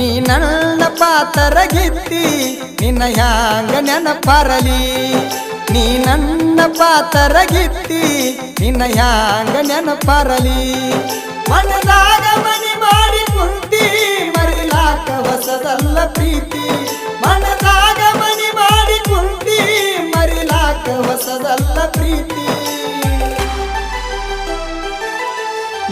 ನೀ ನನ್ನ ಪಾತರಗಿತ್ತಿ, ನಿನ್ನ ಹ್ಯಾಂಗ ನೆನಪರಲಿ. ನೀ ನನ್ನ ಪಾತರಗಿತ್ತಿ, ನಿನ್ನ ಹ್ಯಾಂಗ ನೆನಪರಲಿ. ಮನದಾಗ ಮನಿ ಮಾಡಿ ಕುಂತಿ ಮರಿಲಾಕ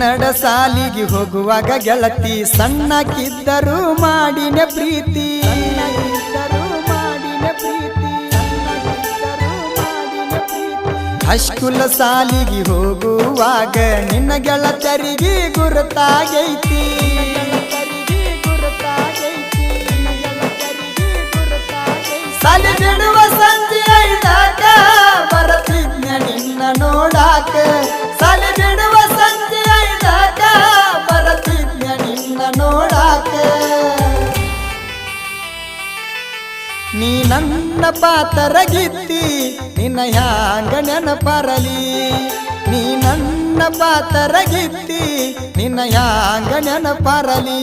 ಕನ್ನಡ ಸಾಲಿಗೆ ಹೋಗುವಾಗ ಗೆಳತಿ ಸಣ್ಣಕ್ಕಿದ್ದರೂ ಮಾಡಿನ ಪ್ರೀತಿ. ಹಶ್ಕುಲ ಸಾಲಿಗೆ ಹೋಗುವಾಗ ನಿನ್ನ ಗೆಳತರಿಗೆ ಗುರುತಾಗೈತಿ. ನೋಡಾಕ ನೀ ನನ್ನ ಪಾತರಗಿತ್ತಿ ನಿನ್ನ ಹ್ಯಾಂಗ ನೆನಪರಲಿ? ನೀ ನನ್ನ ಪಾತರಗಿತ್ತಿ ನಿನ್ನ ಹ್ಯಾಂಗ ನೆನಪರಲಿ?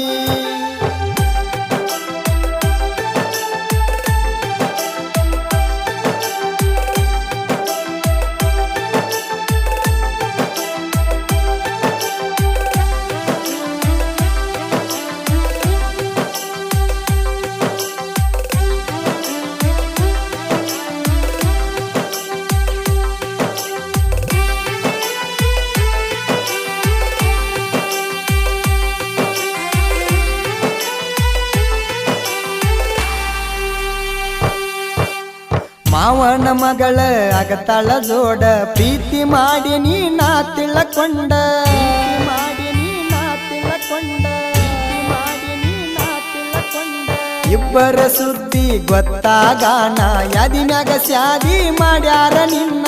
ಮಾವನ ಮಗಳ ಅಗತಳ ಜೋಡ ಪ್ರೀತಿ ಮಾಡಿ ನೀ ನಾ ತಿಳಕೊಂಡ ಮಾಡಿ ನೀ ನಾ ಮಾಡಿ ನೀ ನಾ ಇಬ್ಬರ ಸುದ್ದಿ ಗೊತ್ತಾಗಾನ ಯಾದಿ ಮ್ಯಾಗ ಸ್ಯಾದಿ ಮಾಡ್ಯಾರ ನಿನ್ನ.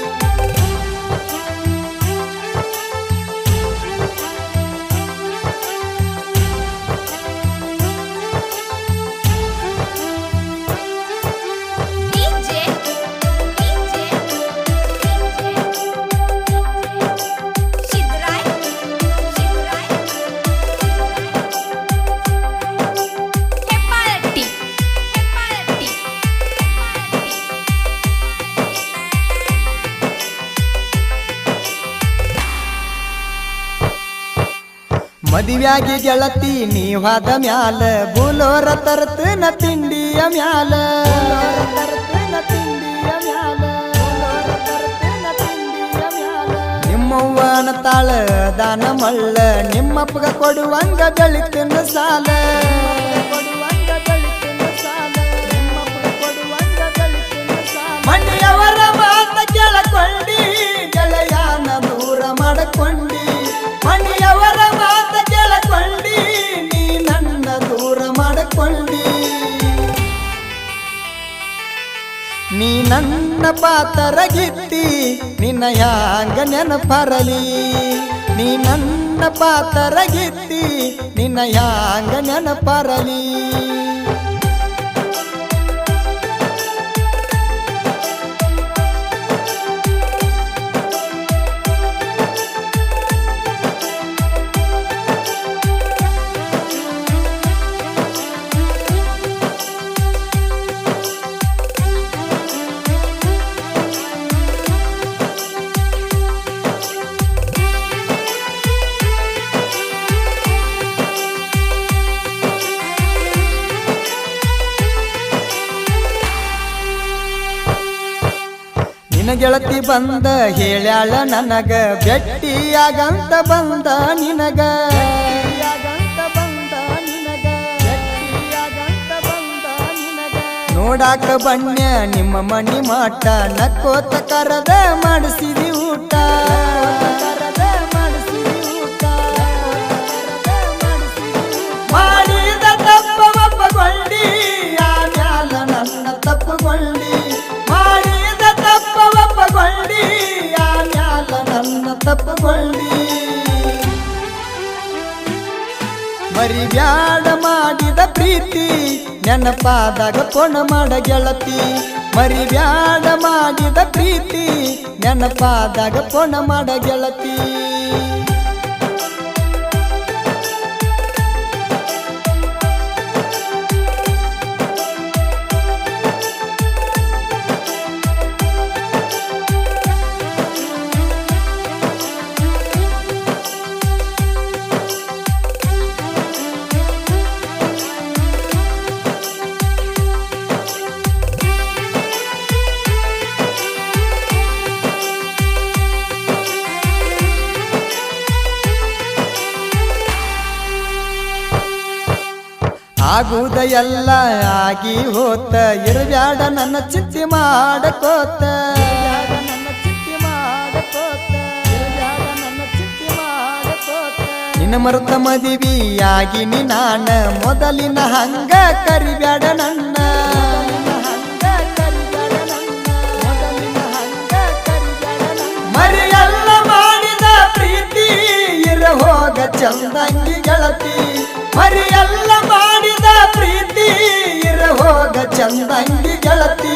ಮದುವ್ಯಾಗಿ ಗೆಳತಿ ನೀವಾದ ಮ್ಯಾಲ ಬುಲೋರ ನ ತಿಂಡಿಯ ಮ್ಯಾಲ. ನಿಮ್ಮವ್ವನ ತಾಳ ದಾನ ಮಳ್ಳ ನಿಮ್ಮಪ್ಪಗ ಕೊಡುವಂಗ ಬೆಳಿತಿನ ಸಾಲ. ಮಾಡಕೊಂಡಿ ನೀ ನನ್ನ ಪಾತರ ಗಿತ್ತಿ ನಿನ್ನ ಯಾಂಗ ನೆನಪರಲಿ ನೀ ನನ್ನ ಪಾತರ ಗಿತ್ತಿ ನಿನ್ನ ಯಾಂಗ ನೆನಪರಲಿ ನಿನ್ನ ಗೆಳತಿ ಬಂದ ಹೇಳ್ಯಾಳ ನನಗ ಬೆಟ್ಟಿಯಾಗಂತ ಬಂದ ನಿನಗ. ನೋಡಾಕ ಬಣ್ಣ, ನಿಮ್ಮ ಮಣಿ ಮಾಟ, ನಕ್ಕೋತ ಕರದ ಮಾಡಿಸಿದಿ ಊಟ. ಮರಿಬ್ಯಾಡ ಮಾಡಿದ ಪ್ರೀತಿ ನೆನಪಾದಾಗ ಕೊಣ ಮಾಡ ಗೆಳತಿ. ಮರಿಬ್ಯಾಡ ಮಾಡಿದ ಪ್ರೀತಿ ನೆನಪಾದಾಗ ಕೊಣ ಮಾಡ ಗೆಳತಿ. ಆಗುದ ಎಲ್ಲ ಆಗಿ ಹೋತ. ಇರಬ್ಯಾಡ ನನ್ನ ಚಿತ್ತಿ ಮಾಡಕೋತ. ನಿನ್ನ ಮದಿವಿಯಾಗಿ ನೀ ನಾನ ಮೊದಲಿನ ಹಂಗ ಕರಿಬ್ಯಾಡ ನನ್ನ. ಮರಿಯಲ್ಲ ಮಾಡಿದ ಪ್ರೀತಿ ಇರ ಹೋಗ ಚಂದಂಗಿ ಗೆಳತಿ. ಮರಿಯಲ್ಲ ಚಂದಂಗಿ ಗೆಳತಿ.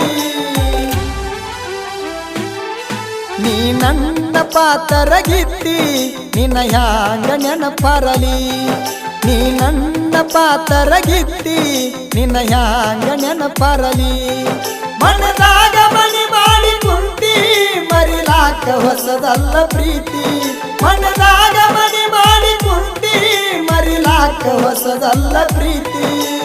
ನೀ ನನ್ನ ಪಾತರಗಿತ್ತಿ, ನಿನ್ನ ಹ್ಯಾಂಗ ನೆನಪರಲಿ. ನೀ ನನ್ನ ಪಾತರಗಿತ್ತಿ, ನಿನ್ನ ಹ್ಯಾಂಗ ನೆನಪರಲಿ. ಮನದಾಗ ಮಣಿ ಮಾಡಿ ಕುಂತಿ, ಮರಿಲಾಕ ಹೊಸದಲ್ಲ ಪ್ರೀತಿ. ಮನದಾಗ ಮಣಿ ಮಾಡಿ ಕುಂತಿ, ಮರಿಲಾಕ ಹೊಸದಲ್ಲ ಪ್ರೀತಿ.